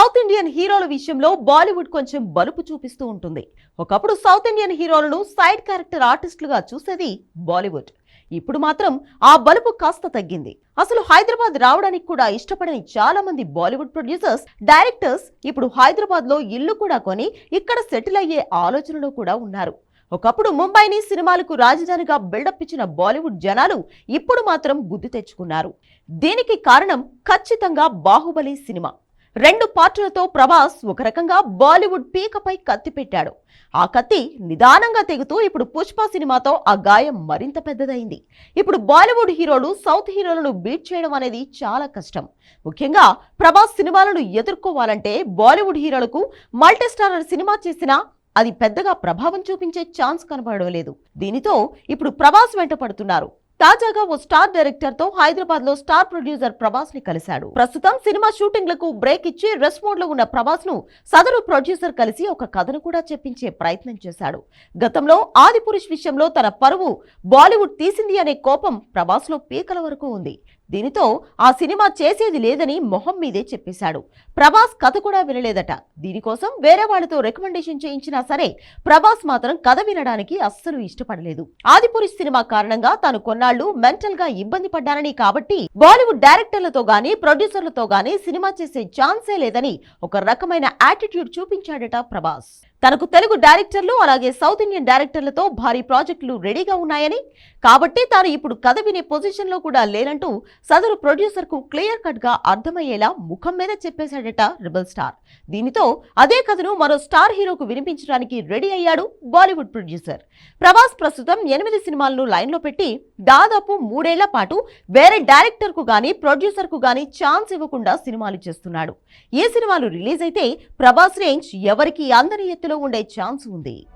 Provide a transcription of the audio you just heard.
South Indian హీరోల విషయంలో బాలీవుడ్ కొంచెం బలుపు చూపిస్తూ ఉంటుంది. ఒకప్పుడు సౌత్ ఇండియన్ హీరోలను సైడ్ క్యారెక్టర్ ఆర్టిస్టులుగా చూసేది బాలీవుడ్. ఇప్పుడు మాత్రం ఆ బలుపు కాస్త తగ్గింది. అసలు హైదరాబాద్ రావడానికి కూడా ఇష్టపడని చాలా మంది బాలీవుడ్ ప్రొడ్యూసర్స్ డైరెక్టర్స్ ఇప్పుడు హైదరాబాద్లో ఇల్లు కూడా కొని ఇక్కడ సెటిల్ అయ్యే ఆలోచనలో కూడా ఉన్నారు. ఒకప్పుడు ముంబైని సినిమాలకు రాజధానిగా బిల్డప్ ఇచ్చిన బాలీవుడ్ జనాలు ఇప్పుడు మాత్రం బుద్ధి తెచ్చుకున్నారు. దీనికి కారణం ఖచ్చితంగా బాహుబలి సినిమా. రెండు పార్టులతో ప్రభాస్ ఒక రకంగా బాలీవుడ్ పీకపై కత్తి పెట్టాడు. ఆ కత్తి నిదానంగా తెగుతూ ఇప్పుడు పుష్ప సినిమాతో ఆ గాయం మరింత పెద్దదైంది. ఇప్పుడు బాలీవుడ్ హీరోలు సౌత్ హీరోలను బీట్ చేయడం అనేది చాలా కష్టం. ముఖ్యంగా ప్రభాస్ సినిమాలను ఎదుర్కోవాలంటే బాలీవుడ్ హీరోలకు మల్టీస్టారర్ సినిమా చేసినా అది పెద్దగా ప్రభావం చూపించే ఛాన్స్ కనబడడం లేదు దీనితో ఇప్పుడు ప్రభాస్ వెంట పడుతున్నారు. తాజాగా ఓ స్టార్ డైరెక్టర్తో హైదరాబాద్లో స్టార్ ప్రొడ్యూసర్ ప్రభాస్ని కలిశాడు. ప్రస్తుతం సినిమా షూటింగ్లకు బ్రేక్ ఇచ్చి రెస్ట్ మోడ్లో ఉన్న ప్రభాస్ను సదరు ప్రొడ్యూసర్ కలిసి ఒక కథను కూడా చెప్పించే ప్రయత్నం చేశాడు. గతంలో ఆదిపురుష్ విషయంలో తన పరువు బాలీవుడ్ తీసింది అనే కోపం ప్రభాస్లో పీకల వరకు ఉంది. దీనితో ఆ సినిమా చేసేది లేదని మొహం మీదే చెప్పేశాడు. ప్రభాస్ కథ కూడా వినలేదట. దీనికోసం వేరే వాళ్ళతో రికమెండేషన్ చేయించినా సరే ప్రభాస్ మాత్రం కథ వినడానికి అస్సలు ఇష్టపడలేదు. ఆదిపురి సినిమా కారణంగా తాను కొన్నాళ్ళు మెంటల్గా ఇబ్బంది పడ్డానని కాబట్టి బాలీవుడ్ డైరెక్టర్లతో గానీ ప్రొడ్యూసర్లతో గానీ సినిమా చేసే ఛాన్సే లేదని ఒక రకమైన యాటిట్యూడ్ చూపించాడట ప్రభాస్. తనకు తెలుగు డైరెక్టర్లు అలాగే సౌత్ ఇండియన్ డైరెక్టర్లతో భారీ ప్రాజెక్టులు రెడీగా ఉన్నాయని. కాబట్టి తాను ఇప్పుడు కథ వినే పొజిషన్లో కూడా లేనంటూ సదరు ప్రొడ్యూసర్కు క్లియర్ కట్గా అర్థమయ్యేలా ముఖం మీద చెప్పేశాడట రిబల్ స్టార్. దీనితో అదే కథను మరో స్టార్ హీరోకు వినిపించడానికి రెడీ అయ్యాడు బాలీవుడ్ ప్రొడ్యూసర్. ప్రభాస్ ప్రస్తుతం ఎనిమిది సినిమాలను లైన్లో పెట్టి దాదాపు మూడేళ్ళ పాటు వేరే డైరెక్టర్కు గానీ ప్రొడ్యూసర్కు గానీ ఛాన్స్ ఇవ్వకుండా సినిమాలు చేస్తున్నాడు. ఏ సినిమాలు రిలీజ్ అయితే ప్రభాస్ రేంజ్ ఎవరికి అందరి ఎత్తులో ఉండే ఛాన్స్ ఉంది.